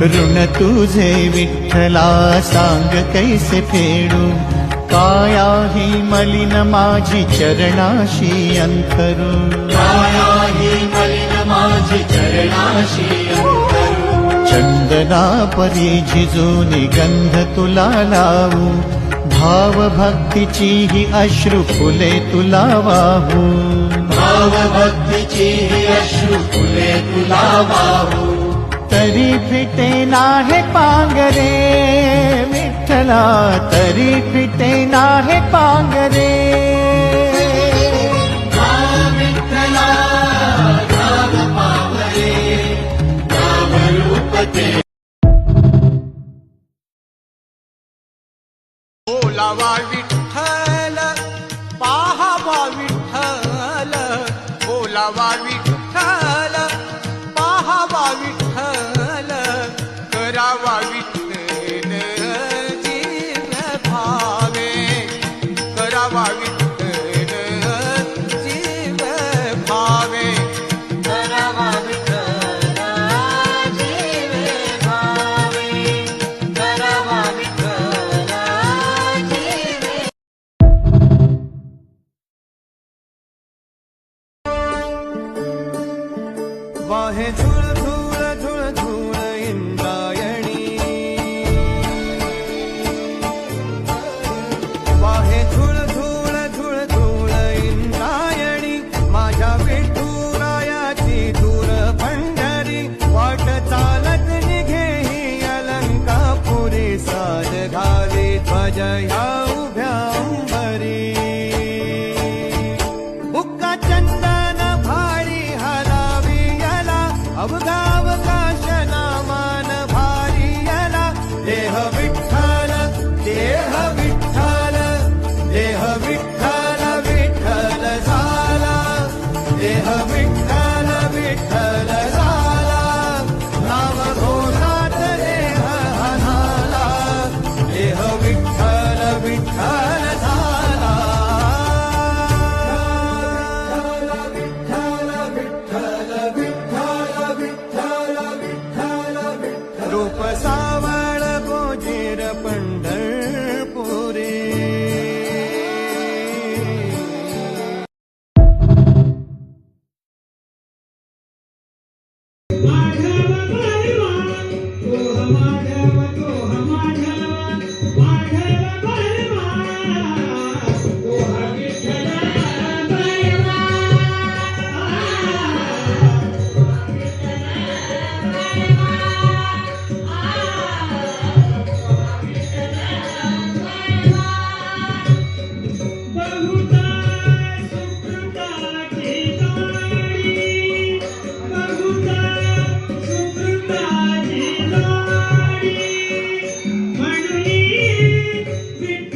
ऋण तुझे विठ्ठला सांग कैसे फेडू? काया ही मलिन माझी चरणाशी अंथरू काया मलिन माझी चरणाशी चंदना परी झिजूनी गंध तुला लावू. भाव भक्तीची ही अश्रू फुले तुला वाहू. भाव भक्तीची ही अश्रू फुले तुला वाहू. तरी फिटे नाहे पांगरे विठ्ठला तरी फिटे नाहे पांगरे. ओलावा विठ्ठल पाहावा विठ्ठल. ओलावा विठ्ठल. राह जुल्फ Keep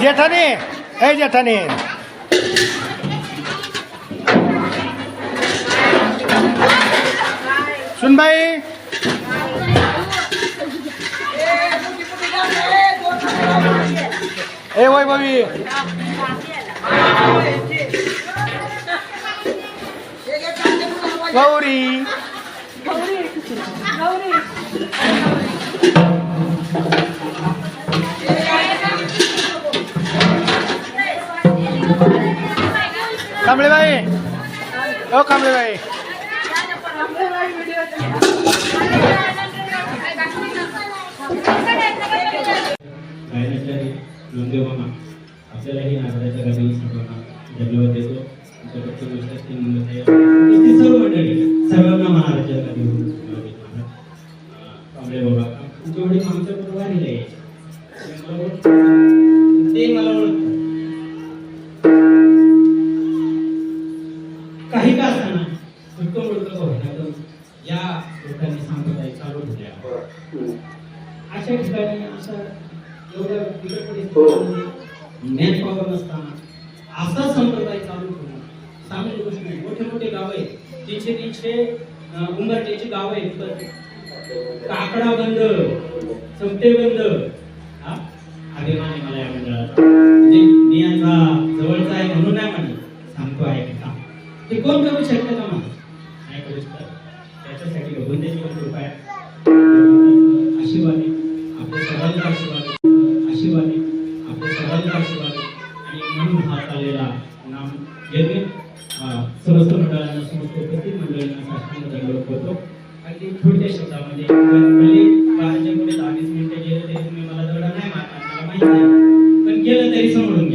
जेठाने ए जेठाने. सुनबाई. ए वैभवी. गौरी. कांबळेबाई. ओ कांबळेबाई. कांबळे लोंगे मामा आपल्यालाही नागराच्या गावी सर्वांना धन्यवाद देतो. होण्यातून या लोकांनी सांप्रदाय चालू ठेवल्या अशा ठिकाणी असं एवढ्या बिकट परिस्थितीमध्ये मॅन पॉवर नसताना असा संप्रदाय चालू ठेवणं सामान्य गोष्ट नाही मोठे मोठे गाव आहेत. तीनशे तीनशे अं, उंबरठ्याची गाव आहेत. तर काकडा बंद चमटे बंद. हा? अभिमान आहे मला या मंडळात म्हणजे मी यांचा जवळचा आहे म्हणून नाही म्हणे सांगतो आहे ते कोण करू शकतं? आशीर्वाद आणि म्हणून हा चाललेला नाम यज्ञ समस्त मंडळांना समस्त दंडवत करतो. अगदी थोडक्या शब्दामध्ये बाराच्या पुढे दहा वीस मिनिटं तरी तुम्ही मला नाही मारणार मला माहिती आहे पण केलं तरी समोरून.